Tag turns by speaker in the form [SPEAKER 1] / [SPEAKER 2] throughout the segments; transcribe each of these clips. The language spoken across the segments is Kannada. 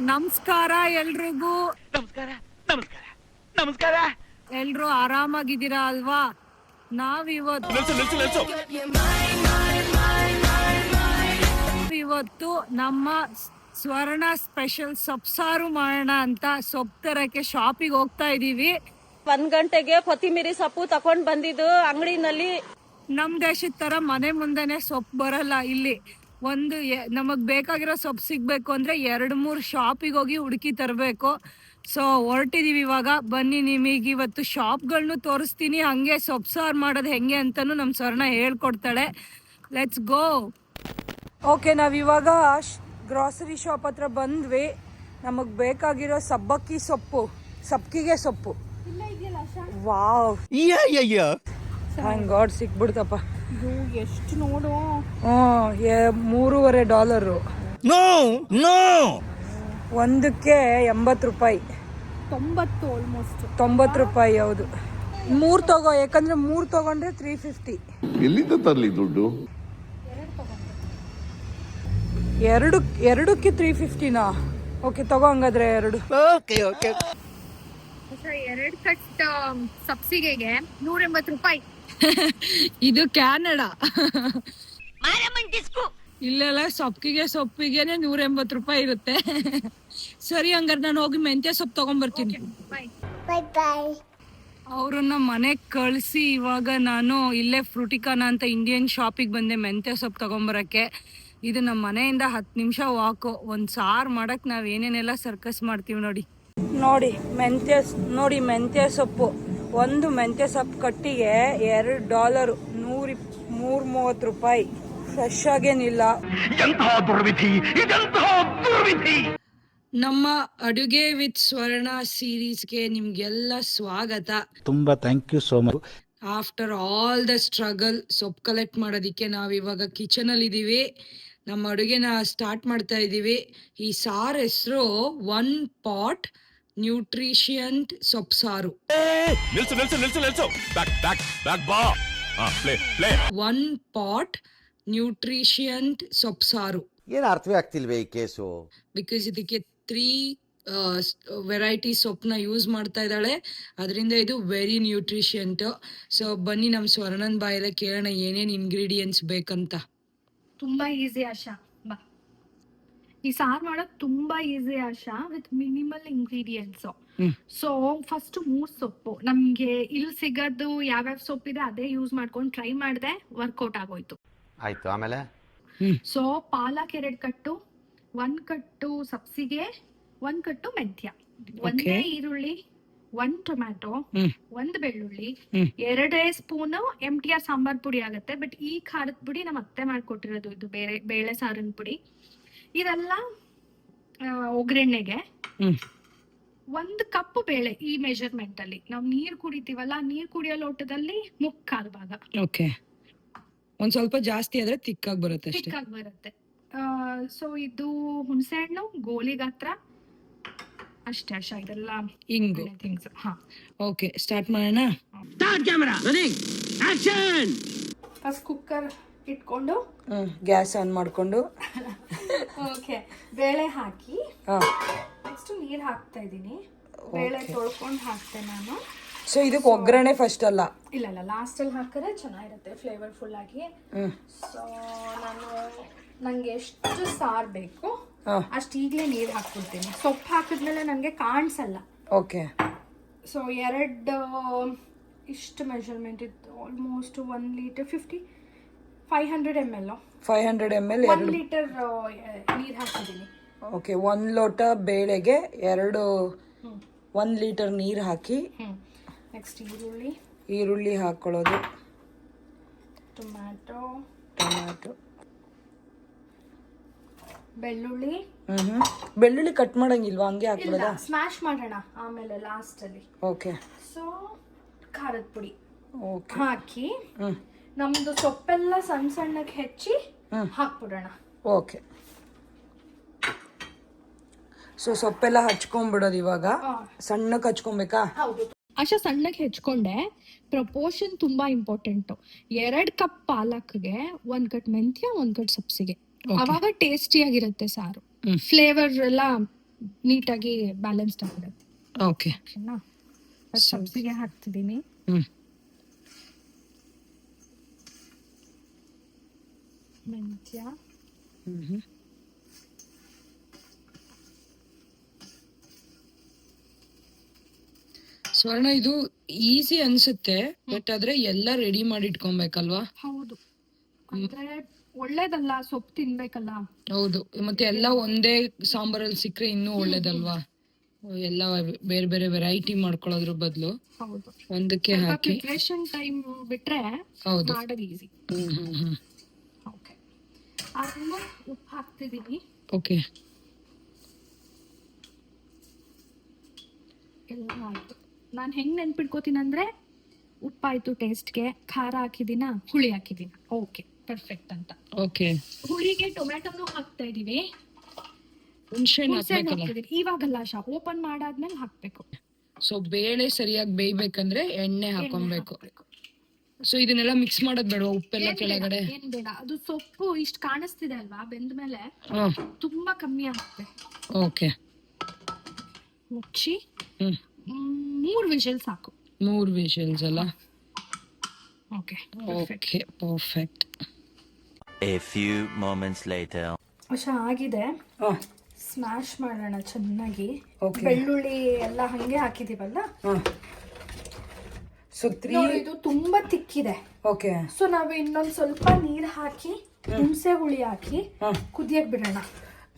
[SPEAKER 1] ನಮಸ್ಕಾರ ಎಲ್ರಿಗೂ.
[SPEAKER 2] ನಮಸ್ಕಾರ ನಮಸ್ಕಾರ ನಮಸ್ಕಾರ.
[SPEAKER 1] ಎಲ್ರು ಆರಾಮಾಗಿದ್ದೀರಾ ಅಲ್ವಾ? ನಾವಿವತ್ತು
[SPEAKER 2] ನಿಲ್ಸು ನಿಲ್ಸು ನಿಲ್ಸು.
[SPEAKER 1] ಇವತ್ತು ನಮ್ಮ ಸ್ವರ್ಣ ಸ್ಪೆಷಲ್ ಸೊಪ್ಸಾರು ಮಾಡೋಣ ಅಂತ ಸೊಪ್ಪು ತರಕ್ಕೆ ಶಾಪಿಗೆ ಹೋಗ್ತಾ ಇದೀವಿ
[SPEAKER 3] ಒಂದ್ ಗಂಟೆಗೆ ಕೊತ್ತಿಮೀರಿ ಸೊಪ್ಪು ತಕೊಂಡ್ ಬಂದಿದ್ದು ಅಂಗಡಿನಲ್ಲಿ.
[SPEAKER 1] ನಮ್ ದೇಶದ ತರ ಮನೆ ಮುಂದೆನೆ ಸೊಪ್ಪು ಬರಲ್ಲ ಇಲ್ಲಿ. ಒಂದು ನಮಗೆ ನಮಗ್ ಬೇಕಾಗಿರೋ ಸೊಪ್ಪು ಸಿಗಬೇಕು ಅಂದ್ರೆ ಎರಡು ಮೂರು ಶಾಪಿಗೆ ಹೋಗಿ ಹುಡುಕಿ ತರಬೇಕು. ಸೊ ಹೊರಟಿದೀವಿ ಇವಾಗ. ಬನ್ನಿ ನಿಮಗೆ ಇವತ್ತು ಶಾಪ್ಗಳನ್ನೂ ತೋರಿಸ್ತೀನಿ. ಹಂಗೆ ಸೊಪ್ಪು ಸಾರು ಮಾಡೋದು ಹೆಂಗೆ ಅಂತಲೂ ನಮ್ ಸ್ವರ್ಣ ಹೇಳ್ಕೊಡ್ತಾಳೆ. ಲೆಟ್ಸ್ ಗೋ ಓಕೆ ನಾವಿವಾಗ ಗ್ರಾಸರಿ ಶಾಪ್ ಹತ್ರ ಬಂದ್ವಿ. ನಮಗೆ ಬೇಕಾಗಿರೋ ಸಬ್ಬಕ್ಕಿ ಸೊಪ್ಪು. ಸಬ್ಕಿಗೆ ಸೊಪ್ಪು. ವಾವ್ ಥ್ಯಾಂಕ್ ಗಾಡ್ ಸಿಕ್ಬಿಡ್ತಪ್ಪ.
[SPEAKER 3] ಎಷ್ಟು ನೋಡು.
[SPEAKER 1] ಹ್ಞೂ ಮೂರುವರೆ ಡಾಲರು.
[SPEAKER 2] No no.
[SPEAKER 1] ಒಂದಕ್ಕೆ ಎಂಬತ್ತು ರೂಪಾಯಿ.
[SPEAKER 3] ತೊಂಬತ್ತು ಆಲ್ಮೋಸ್ಟ್
[SPEAKER 1] ತೊಂಬತ್ತು ರೂಪಾಯಿ ಹೌದು. ಮೂರು ತಗೋ ಯಾಕಂದ್ರೆ ಮೂರು ತಗೊಂಡ್ರೆ ತ್ರೀ ಫಿಫ್ಟಿ
[SPEAKER 4] ಎಲ್ಲಿಂದ ತರಲಿ ದುಡ್ಡು?
[SPEAKER 1] ಎರಡು ಎರಡಕ್ಕೆ ತ್ರೀ ಫಿಫ್ಟಿನಾ ಓಕೆ ತಗೋ ಹಂಗಾದ್ರೆ ಎರಡು.
[SPEAKER 2] ಓಕೆ ಓಕೆ
[SPEAKER 5] ಎರಡು ಕಟ್ ಸಬ್ಸಿಗೆಗೆ ನೂರ ಎಂಬತ್ತು ರೂಪಾಯಿ.
[SPEAKER 1] ಇದು ಕ್ಯಾನಡಾ ಇಲ್ಲೆಲ್ಲ ಸೊಪ್ಪಿಗೆ ಸೊಪ್ಪಿಗೆನೆ ನೂರ ಎಂಬತ್ ರೂಪಾಯಿ ಇರುತ್ತೆ. ಸರಿ ಹಂಗಾರೆ ನಾನು ಹೋಗಿ ಮೆಂತ್ಯ ಸೊಪ್ಪು ತಗೊಂಡ್ಬರ್ತೀನಿ ಅವ್ರನ್ನ ಮನೆ ಕಳಿಸಿ ಇವಾಗ ನಾನು ಇಲ್ಲೇ ಫ್ರೂಟಿಕಾನ ಅಂತ ಇಂಡಿಯನ್ ಶಾಪಿಗೆ ಬಂದೆ ಮೆಂತ್ಯ ಸೊಪ್ಪು ತಗೊಂಬರಕ್ಕೆ. ಇದು ನಮ್ಮ ಮನೆಯಿಂದ ಹತ್ತು ನಿಮಿಷ ವಾಕು ಒಂದು ಸಾರು ಮಾಡಕ್ಕೆ ನಾವು ಏನೇನೆಲ್ಲ ಸರ್ಕಸ್ ಮಾಡ್ತೀವಿ ನೋಡಿ. ನೋಡಿ ಮೆಂತ್ಯ ನೋಡಿ ಮೆಂತ್ಯ ಸೊಪ್ಪು. ಒಂದು ಮೆಂತ್ಯ ಸೊಪ್ಪು ಕಟ್ಟಿಗೆ ಎರಡು ಡಾಲರ್ ನೂರಿ ಮೂರ್ ಮೂವತ್ತು ರೂಪಾಯಿ. ಫ್ರೆಶ್ ಆಗೇನಿಲ್ಲ.
[SPEAKER 2] ಎಂತಹ ದುರ್ವಿಧಿ ಇದೆಂತಹ ದುರ್ವಿಧಿ?
[SPEAKER 1] ನಮ್ಮ ಅಡುಗೆ ವಿತ್ ಸ್ವರ್ಣ ಸೀರೀಸ್ಗೆ ನಿಮ್ಗೆಲ್ಲ ಸ್ವಾಗತ.
[SPEAKER 6] ತುಂಬಾ thank you so much
[SPEAKER 1] after all the struggle ಸೊಪ್ಪು ಕಲೆಕ್ಟ್ ಮಾಡೋದಕ್ಕೆ ನಾವು ಇವಾಗ ಕಿಚನ್ ಅಲ್ಲಿ ಇದೀವಿ ನಮ್ಮ ಅಡುಗೆನ ಸ್ಟಾರ್ಟ್ ಮಾಡ್ತಾ ಇದೀವಿ. ಈ ಸಾರ್ ಹೆಸರು ಒನ್ ಪಾಟ್ ನ್ಯೂಟ್ರಿಷಿಯಂಟ್ ಸೊಪ್ಸಾರು.
[SPEAKER 2] ನಿಲ್ಸು ನಿಲ್ಸು ನಿಲ್ಸು ನಿಲ್ಸು. ಬ್ಯಾಕ್ ಬ್ಯಾಕ್ ಬ್ಯಾಕ್ ಬಾ. ಹಾ play play
[SPEAKER 1] one pot nutrient ಸೊಪ್ಸಾರು.
[SPEAKER 7] ಏನು ಅರ್ಥವೇ ಆಗ್ತಿಲ್ವೇ ಈ ಕೇಸು?
[SPEAKER 1] ಬಿಕಾಸ್ ಇದಕ್ಕೆ ತ್ರೀ ವೆರೈಟಿ ಸೊಪ್ಪನ್ನ ಯೂಸ್ ಮಾಡ್ತಾ ಇದ್ದಾಳೆ. ಅದರಿಂದ ಇದು ವೆರಿ ನ್ಯೂಟ್ರಿಷಿಯಂಟ್ ಸೊ ಬನ್ನಿ ನಮ್ಮ ಸ್ವರ್ಣನ್ ಬಾಯಲ್ಲೇ ಕೇಳೋಣ ಏನೇನು ಇಂಗ್ರೀಡಿಯೆಂಟ್ಸ್ ಬೇಕಂತ.
[SPEAKER 5] ತುಂಬಾ ಈಸಿ ಆಶಾ. ಬಾ. ಈ ಸಾರ್ ಮಾಡೋದ್ ತುಂಬಾ easy Asha with minimal ingredients so first ಮೂರ್ ಸೊಪ್ಪು. ನಮ್ಗೆ ಇಲ್ಲಿ ಸಿಗೋದು ಯಾವ್ಯಾವ ಸೊಪ್ಪಿದೆ ಅದೇ ಯೂಸ್ ಮಾಡ್ಕೊಂಡು ಟ್ರೈ ಮಾಡಿದೆ ವರ್ಕೌಟ್ ಆಗೋಯ್ತು.
[SPEAKER 7] ಆಯ್ತು ಆಮೇಲೆ?
[SPEAKER 5] ಸೊ ಪಾಲಕ್ ಎರಡ್ ಕಟ್ಟು ಒಂದ್ ಕಟ್ಟು ಸಬ್ಸಿಗೆ ಒಂದ್ ಕಟ್ಟು ಮೆಂತ್ಯ. ಒಂದೇ ಈರುಳ್ಳಿ ಒಂದ್ ಟೊಮ್ಯಾಟೊ. ಒಂದ್ ಬೆಳ್ಳುಳ್ಳಿ. ಎರಡೇ spoon M T R sambar ಪುಡಿ ಆಗುತ್ತೆ. ಬಟ್ ಈ ಖಾರದ ಪುಡಿ ನಮ್ಮ ಅತ್ತೆ ಮಾಡ್ಕೊಟ್ಟಿರೋದು ಇದು ಬೇರೆ ಬೇಳೆ ಸಾರಿನ ಪುಡಿ. ಇದೆಲ್ಲ ಒಗ್ಗರಣೆಗೆ
[SPEAKER 1] ಹ್ಮ್.
[SPEAKER 5] ಒಂದ್ ಕಪ್ ಬೇಳೆ ಈ ಮೆಜರ್ಮೆಂಟ್ ಅಲ್ಲಿ. ನಾವು ನೀರ್ ಕುಡಿತೀವಲ್ಲ ನೀರ್ ಕುಡಿಯೋ ಲೋಟದಲ್ಲಿ ಮುಕ್ಕಾಲ್ ಭಾಗ.
[SPEAKER 1] ಓಕೆ ಒಂದ್ ಸ್ವಲ್ಪ ಜಾಸ್ತಿ ಆದ್ರೆ ತಿಕ್ಕಾಗಿ ಬರುತ್ತೆ ಅಷ್ಟೇ.
[SPEAKER 5] ತಿಕ್ಕಾಗಿ ಬರುತ್ತೆ. ಸೊ ಇದು ಹುಣಸೆ ಹಣ್ಣು ಗೋಲಿ ಗಾತ್ರ. ಅಷ್ಟೇ ಅಷ್ಟ ಇದೆಲ್ಲ
[SPEAKER 1] ಹಿಂಗು
[SPEAKER 5] ಥಿಂಗ್ಸ್ ಹಾ.
[SPEAKER 1] ಓಕೆ ಸ್ಟಾರ್ಟ್ ಮಾಡೋಣ?
[SPEAKER 5] ಫಸ್ಟ್ ಕುಕ್ಕರ್ ಇಟ್ಕೊಂಡು
[SPEAKER 1] ಗ್ಯಾಸ್ ಆನ್ ಮಾಡ್ಕೊಂಡು.
[SPEAKER 5] ಓಕೆ ಬೇಳೆ ಹಾಕಿ. ನೆಕ್ಸ್ಟ್ ನೀರು ಹಾಕ್ತಾ ಇದ್ದೀನಿ. ಬೇಳೆ ತೊಳ್ಕೊಂಡು ಹಾಕ್ತೆ ನಾನು.
[SPEAKER 1] ಸೊ ಇದಕ್ಕೆ ಒಗ್ಗರಣೆ ಫಸ್ಟ್ ಅಲ್ಲ?
[SPEAKER 5] ಇಲ್ಲ ಇಲ್ಲ ಲಾಸ್ಟ್ ಅಲ್ಲಿ ಹಾಕಿದ್ರೆ ಚೆನ್ನಾಗಿರುತ್ತೆ ಫ್ಲೇವರ್ಫುಲ್ ಆಗಿ.
[SPEAKER 1] ಹ್ಮ್.
[SPEAKER 5] ಸೊ ನಾನು ನಂಗೆ ಎಷ್ಟು ಸಾರು ಬೇಕು. ಅಷ್ಟು ಈಗಲೇ ನೀರು ಹಾಕ್ಬಿಡ್ತೀನಿ. ಸೊಪ್ಪು ಹಾಕಿದ್ಮೇಲೆ ನನಗೆ ಕಾಣಿಸಲ್ಲ.
[SPEAKER 1] ಓಕೆ
[SPEAKER 5] ಸೊ ಎರಡು ಇಷ್ಟು ಮೆಷರ್ಮೆಂಟ್ ಇತ್ತು almost one litre fifty five hundred M L
[SPEAKER 1] five hundred M L
[SPEAKER 5] one litre ನೀರು ಹಾಕಿದ್ದೀನಿ
[SPEAKER 1] ಓಕೆ ಒಂದು ಲೋಟ ಬೇಳೆಗೆ ಎರಡು ಒಂದು ಲೀಟರ್ ನೀರು ಹಾಕಿ
[SPEAKER 5] ಹ್ಞೂ ನೆಕ್ಸ್ಟ್ ಈರುಳ್ಳಿ.
[SPEAKER 1] ಈರುಳ್ಳಿ ಹಾಕೊಳ್ಳೋದು.
[SPEAKER 5] ಟೊಮ್ಯಾಟೊ
[SPEAKER 1] ಟೊಮ್ಯಾಟೊ
[SPEAKER 5] ಬೆಳ್ಳುಳ್ಳಿ.
[SPEAKER 1] ಹ್ಮ್ ಬೆಳ್ಳುಳ್ಳಿ ಕಟ್ ಮಾಡಂಗಿಲ್ವಾ? ಹಂಗೆ
[SPEAKER 5] ಹಾಕ್ಬೋದಾ?
[SPEAKER 1] ಹಾಕೊಳ್ಳೋದಾ
[SPEAKER 5] ಸ್ಮ್ಯಾಶ್ ಮಾಡೋಣ ಆಮೇಲೆ ಲಾಸ್ಟಲ್ಲಿ
[SPEAKER 1] ಓಕೆ
[SPEAKER 5] ಸೊ ಖಾರದ ಪುಡಿ
[SPEAKER 1] ಓಕೆ
[SPEAKER 5] ಹಾಕಿ
[SPEAKER 1] ಹ್ಮ್.
[SPEAKER 5] ನಮ್ದು ಸೊಪ್ಪೆಲ್ಲ ಸಣ್ಣ ಸಣ್ಣಕ್ಕೆ ಹೆಚ್ಚಿ. ಹಾಕ್ಬಿಡೋಣ.
[SPEAKER 1] ಓಕೆ. ಸೊ ಸೊಪ್ಪೆಲ್ಲ ಹಚ್ಕೊಂಡ್ಬಿಡೋದು ಇವಾಗ? ಸಣ್ಣಕ್ಕೆ ಹಚ್ಕೊಬೇಕಾ?
[SPEAKER 5] ಹೌದು. ಅಷ್ಟ ಸಣ್ಣಕ್ಕೆ ಹೆಚ್ಕೊಂಡೆ. ಪ್ರಪೋರ್ಷನ್ ತುಂಬಾ ಇಂಪಾರ್ಟೆಂಟ್ ಎರಡ್ ಕಪ್ ಪಾಲಕ್ಗೆ ಒಂದ್ ಕಟ್ ಮೆಂತ್ಯ ಒಂದ್ ಕಟ್ ಸಬ್ಸಿಗೆ ಅವಾಗ ಟೇಸ್ಟಿ ಆಗಿರುತ್ತೆ ಸಾರು ಫ್ಲೇವರ್ ಎಲ್ಲ ನೀಟಾಗಿ ಬ್ಯಾಲೆನ್ಸ್ಡ್ ಆಗಿರುತ್ತೆ.
[SPEAKER 1] ಓಕೆ
[SPEAKER 5] ಸಬ್ಸಿಗೆ ಹಾಕ್ತಿದ್ದೀನಿ ಮೆಂತ್ಯ
[SPEAKER 1] ಸ್ವರ್ಣ ಇದು ಈಸಿ ಅನ್ಸುತ್ತೆ ಬಟ್ ಆದ್ರೆ ಎಲ್ಲ ರೆಡಿ ಮಾಡಿ ಇಟ್ಕೊಬೇಕಲ್ವಾ?
[SPEAKER 5] ಹೌದು. ಅಂದ್ರೆ ಒಳ್ಳೇದಲ್ಲ ಸೊಪ್ಪು ತಿನ್ಬೇಕಲ್ಲ?
[SPEAKER 1] ಹೌದು. ಮತ್ತೆ ಎಲ್ಲ ಒಂದೇ ಸಾಂಬಾರಲ್ಲಿ ಸಿಕ್ಕರೆ ಇನ್ನೂ ಒಳ್ಳೇದಲ್ವಾ? ಎಲ್ಲ ಬೇರೆ ಬೇರೆ ವೆರೈಟಿ ಮಾಡ್ಕೊಳ್ಳೋದ್ರ ಬದಲು.
[SPEAKER 5] ಹೌದು.
[SPEAKER 1] ಒಂದಕ್ಕೆ ಹಾಕಿ.
[SPEAKER 5] ಪ್ರಿಪರೇಷನ್ ಟೈಮ್ ಬಿಟ್ರೆ
[SPEAKER 1] ಹೌದು.
[SPEAKER 5] ಮಾಡೋದು ಈಸಿ
[SPEAKER 1] ಹ್ಮ್ ಹ್ಮ್ ಹ್ಮ್.
[SPEAKER 5] ಅದನ್ನ ಉಪ್ಪು ಹಾಕ್ತಿದ್ದೀನಿ
[SPEAKER 1] ಓಕೆ
[SPEAKER 5] ಎಲ್ಲ ಆಯ್ತು ನಾನು ಹೆಂಗ್ ನೆನ್ಪಿಟ್ಕೋತೀನಿ ಅಂದ್ರೆ ಉಪ್ಪಾಯ್ತು ಟೇಸ್ಟ್ಗೆ ಖಾರ ಹಾಕಿದಿನ ಹುಳಿ ಹಾಕಿದಿನ ಓಕೆ ಪರ್ಫೆಕ್ಟ್ ಅಂತ.
[SPEAKER 1] ಓಕೆ
[SPEAKER 5] ಹುಳಿಗೆ ಟೊಮ್ಯಾಟೊನು ಹಾಕ್ತಾ ಇದೀವಿ ಇವಾಗಲ್ಲ ಶಾ ಓಪನ್ ಮಾಡಾದ್ಮೇಲೆ ಹಾಕ್ಬೇಕು.
[SPEAKER 1] ಸೊ ಬೇಳೆ ಸರಿಯಾಗಿ ಬೇಯ್ಬೇಕಂದ್ರೆ ಎಣ್ಣೆ ಹಾಕೊಬೇಕು. ಸೊ ಇದನ್ನೆಲ್ಲ ಮಿಕ್ಸ್ ಮಾಡೋದ್ ಬೇಡ ಉಪ್ಪೆಲ್ಲ
[SPEAKER 5] ಏನ್ ಬೇಡ,
[SPEAKER 1] ಕೆಳಗಡೆ?
[SPEAKER 5] ಏನ್ ಬೇಡ. ಅದು ಸೊಪ್ಪು ಇಷ್ಟು ಕಾಣಿಸ್ತಿದೆ ಅಲ್ವಾ? ಬೆಂದ
[SPEAKER 1] ಮೇಲೆ
[SPEAKER 5] ತುಂಬಾ ಕಮ್ಮಿ ಆಗುತ್ತೆ.
[SPEAKER 1] ಓಕೆ.
[SPEAKER 5] ಮುಚ್ಚಿ
[SPEAKER 1] ಹ್ಮ್.
[SPEAKER 5] ಮ್, ಮೂರ್ ವಿಷಲ್ ಸಾಕು.
[SPEAKER 1] ಮೂರ್ ವಿಷಲ್ಸ್ ಅಲ್ಲ?
[SPEAKER 5] Okay
[SPEAKER 1] okay perfect
[SPEAKER 8] a few moments later.
[SPEAKER 5] ವರ್ಷ ಆಗಿದೆ. ಸ್ಮ್ಯಾಶ್ ಮಾಡೋಣ ಚೆನ್ನಾಗಿ. ಬೆಳ್ಳುಳ್ಳಿ ಎಲ್ಲ ಹಂಗೆ ಹಾಕಿದೀವಲ್ಲ?
[SPEAKER 1] ಸೊ ತ್ರೀ
[SPEAKER 5] ನೋಡಿ, ಇದು ತುಂಬಾ ತಿಕ್ಕಿದೆ.
[SPEAKER 1] ಓಕೆ
[SPEAKER 5] ಸೊ ನಾವು ಇನ್ನೊಂದು ಸ್ವಲ್ಪ ನೀರು ಹಾಕಿ ಹುಣಸೆ ಹುಳಿ ಹಾಕಿ ಕುದಿಯಕ್ ಬಿಡೋಣ.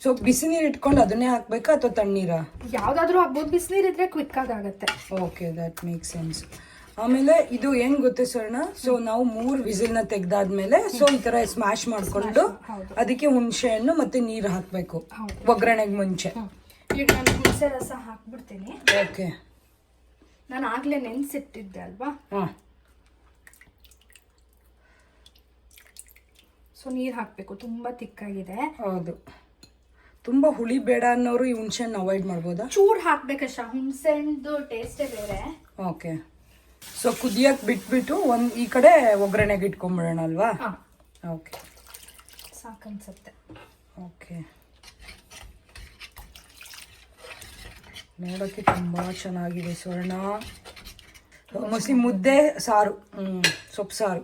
[SPEAKER 1] ಸೊ ಬಿಸಿ ನೀರು ಇಟ್ಕೊಂಡು ಅದನ್ನೇ ಹಾಕ್ಬೇಕಾ ಅಥವಾ ತಣ್ಣೀರ?
[SPEAKER 5] ಯಾವ್ದಾದ್ರು ಹಾಕ್ಬೋದು ಬಿಸಿನೀರ್ ಇದ್ರೆ ಕ್ವಿಕ್ ಆಗುತ್ತೆ.
[SPEAKER 1] ಓಕೆ ದಟ್ ಮೇಕ್ ಸೆನ್ಸ್ ಆಮೇಲೆ ಇದು ಏನ್ ಗೊತ್ತೆ ಸ್ವರ್ಣ ಸೊ ನಾವು ಮೂರ್ ವಿಸಿಲ್ನ ತೆಗ್ದಾದ್ಮೇಲೆ ಸೊ ಈ ತರ ಸ್ಮ್ಯಾಶ್ ಮಾಡ್ಕೊಂಡು ಅದಕ್ಕೆ ಹುಣಸೆ ಹಣ್ಣು ಮತ್ತೆ ನೀರು ಹಾಕ್ಬೇಕು. ಒಗ್ಗರಣೆಗೆ ಮುಂಚೆ.
[SPEAKER 5] ಈಗ ನಾನು ಹುಣಸೆ ರಸ ಹಾಕ್ಬಿಡ್ತೀನಿ.
[SPEAKER 1] ಓಕೆ
[SPEAKER 5] ನಾನು ಆಗ್ಲೇ ನೆನೆಸಿಟ್ಟಿದ್ದೆ ಅಲ್ವಾ?
[SPEAKER 1] ಹಾ.
[SPEAKER 5] ಸೊ ನೀರು ಹಾಕ್ಬೇಕು. ತುಂಬಾ ತಿಕ್ಕಾಗಿದೆ.
[SPEAKER 1] ಹೌದು. ತುಂಬಾ ಹುಳಿ ಬೇಡ ಅನ್ನೋರು ಈ ಹುಣಸೆ ಹಣ್ಣು ಅವಾಯ್ಡ್ ಮಾಡ್ಬೋದಾ?
[SPEAKER 5] ಚೂರ್ ಹಾಕ್ಬೇಕಷ್ಟ. ಹುಣಸೆ ಹಣ್ಣು ಟೇಸ್ಟೇ ಬೇರೆ.
[SPEAKER 1] ಓಕೆ. ಸೊ ಕುದಿಯಕ್ ಬಿಟ್ಬಿಟ್ಟು ಒಂದು ಈ ಕಡೆ ಒಗ್ಗರಣೆಗೆ ಇಟ್ಕೊಂಬಿಡೋಣ ಅಲ್ವಾ?
[SPEAKER 5] ಹಾ.
[SPEAKER 1] ಓಕೆ.
[SPEAKER 5] ಸಾಕನ್ಸತ್ತೆ.
[SPEAKER 1] ಓಕೆ. ನೋಡೋಕ್ಕೆ ತುಂಬ ಚೆನ್ನಾಗಿದೆ ಸ್ವರ್ಣ. ಮೋಸ್ಟ್ಲಿ ಮುದ್ದೆ ಸಾರು. ಸೊಪ್ಪು ಸಾರು.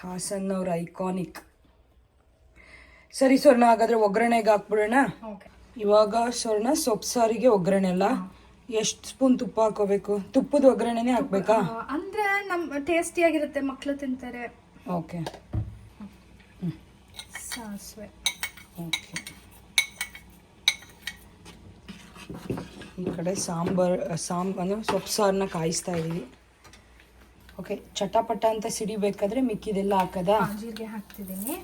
[SPEAKER 1] ಹಾಸನ್ ಅವ್ರ ಐಕಾನಿಕ್ ಸರಿ ಸ್ವರ್ಣ ಹಾಗಾದ್ರೆ ಒಗ್ಗರಣೆಗೆ ಹಾಕ್ಬಿಡೋಣ?
[SPEAKER 5] ಓಕೆ.
[SPEAKER 1] ಇವಾಗ ಸ್ವರ್ಣ ಸೊಪ್ಪು ಸಾರಿಗೆ ಒಗ್ಗರಣೆ ಅಲ್ಲ? ಎಷ್ಟು ಸ್ಪೂನ್ ತುಪ್ಪ ಹಾಕೋಬೇಕು ತುಪ್ಪದ ಒಗ್ಗರಣೆನೇ ಹಾಕ್ಬೇಕಾ?
[SPEAKER 5] ಅಂದ್ರೆ ನಮ್ ಟೇಸ್ಟಿಯಾಗಿರುತ್ತೆ ಮಕ್ಕಳು ತಿಂತಾರೆ.
[SPEAKER 1] ಓಕೆ.
[SPEAKER 5] ಸಾಸಿವೆ.
[SPEAKER 1] ಓಕೆ. ಈ ಕಡೆ ಸಾಂಬಾರ್ ಸಾಂಬ್ ಅಂದರೆ ಸೊಪ್ಪು ಸಾರನ್ನ ಕಾಯಿಸ್ತಾ ಇದ್ದೀವಿ ಓಕೆ ಚಟಪಟ ಅಂತ ಸಿಡಿಬೇಕಾದ್ರೆ ಮಿಕ್ಕಿದೆಲ್ಲ ಹಾಕದ?
[SPEAKER 5] ಜೀರಿಗೆ ಹಾಕ್ತಿದ್ದೀನಿ.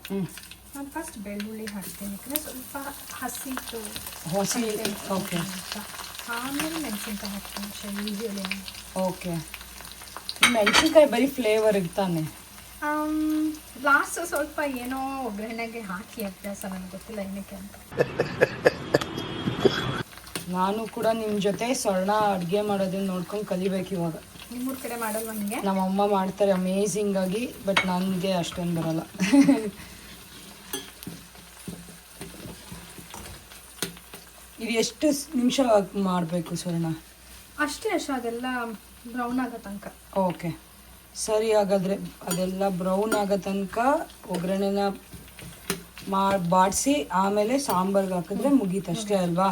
[SPEAKER 5] ನಾನು ಫಸ್ಟ್ ಬೆಳ್ಳುಳ್ಳಿ ಹಾಕ್ತೀನಿ. ಯಾಕಂದ್ರೆ ಸ್ವಲ್ಪ ಹಸಿಟ್ಟು
[SPEAKER 1] ಹಸಿ ಓಕೆ
[SPEAKER 5] ಆಮೇಲೆ ಮೆಣಸಿನ್ಕಾಯಿ ಹಾಕ್ತೀನಿ. ಶೈಲಿ ಓಕೆ
[SPEAKER 1] ಓಕೆ ಮೆಣಸಿನ್ಕಾಯಿ ಬರೀ ಫ್ಲೇವರ್ ಇರ್ತಾನೆ
[SPEAKER 5] ಲಾಸ್ಟ್ ಸ್ವಲ್ಪ ಏನೋ ಒಗ್ಗರಣೆಗೆ ಹಾಕಿ ಅಭ್ಯಾಸ ನನಗೆ ಗೊತ್ತಿಲ್ಲ ಏನಕ್ಕೆ ಅಂತ.
[SPEAKER 1] ನಾನು ಕೂಡ ನಿಮ್ಮ ಜೊತೆ ಸ್ವರ್ಣ ಅಡುಗೆ ಮಾಡೋದನ್ನ ನೋಡ್ಕೊಂಡು ಕಲಿಬೇಕು ಇವಾಗ.
[SPEAKER 5] ನಿಮ್ಮೂರ್ ಕಡೆ ಮಾಡಲ್ವಾ ನಿಮಗೆ?
[SPEAKER 1] ನಮ್ಮ ಅಮ್ಮ ಮಾಡ್ತಾರೆ ಅಮೇಝಿಂಗ್ ಆಗಿ ಬಟ್ ನನಗೆ ಅಷ್ಟೊಂದು ಬರಲ್ಲ. ಇದು ಎಷ್ಟು ನಿಮಿಷ ಮಾಡಬೇಕು ಸ್ವರ್ಣ?
[SPEAKER 5] ಅಷ್ಟೇ ಅಷ್ಟೇ ಅದೆಲ್ಲ ಬ್ರೌನ್ ಆಗೋ ತನಕ.
[SPEAKER 1] ಓಕೆ ಸರಿ ಹಾಗಾದರೆ ಅದೆಲ್ಲ ಬ್ರೌನ್ ಆಗೋ ತನಕ ಒಗ್ಗರಣೆನ ಮಾಡಿ ಬಾಡಿಸಿ ಆಮೇಲೆ ಸಾಂಬಾರ್ಗೆ ಹಾಕಿದ್ರೆ ಮುಗೀತಷ್ಟೇ ಅಲ್ವಾ?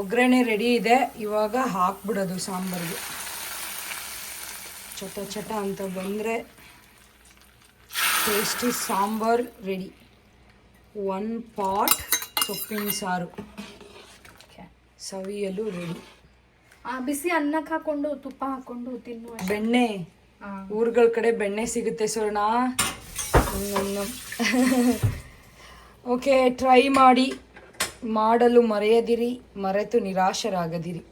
[SPEAKER 1] ಒಗ್ಗರಣೆ ರೆಡಿ ಇದೆ. ಇವಾಗ ಹಾಕ್ಬಿಡೋದು ಸಾಂಬಾರಿಗೆ. ಚಟ ಚಟ ಅಂತ ಬಂದರೆ tasty sambar ready one pot ಸೊಪ್ಪಿನ ಸಾರು. ಸವಿಯಲು ರೆಡಿ
[SPEAKER 5] ಆ ಬಿಸಿ ಅನ್ನಕ್ಕೆ ಹಾಕೊಂಡು ತುಪ್ಪ ಹಾಕೊಂಡು ತಿನ್ನುವ
[SPEAKER 1] ಬೆಣ್ಣೆ. ಊರುಗಳ ಕಡೆ ಬೆಣ್ಣೆ ಸಿಗುತ್ತೆ ಸ್ವರ್ಣ ಓಕೆ ಟ್ರೈ ಮಾಡಿ. ಮಾಡಲು ಮರೆಯದಿರಿ ಮರೆತು ನಿರಾಶರಾಗದಿರಿ.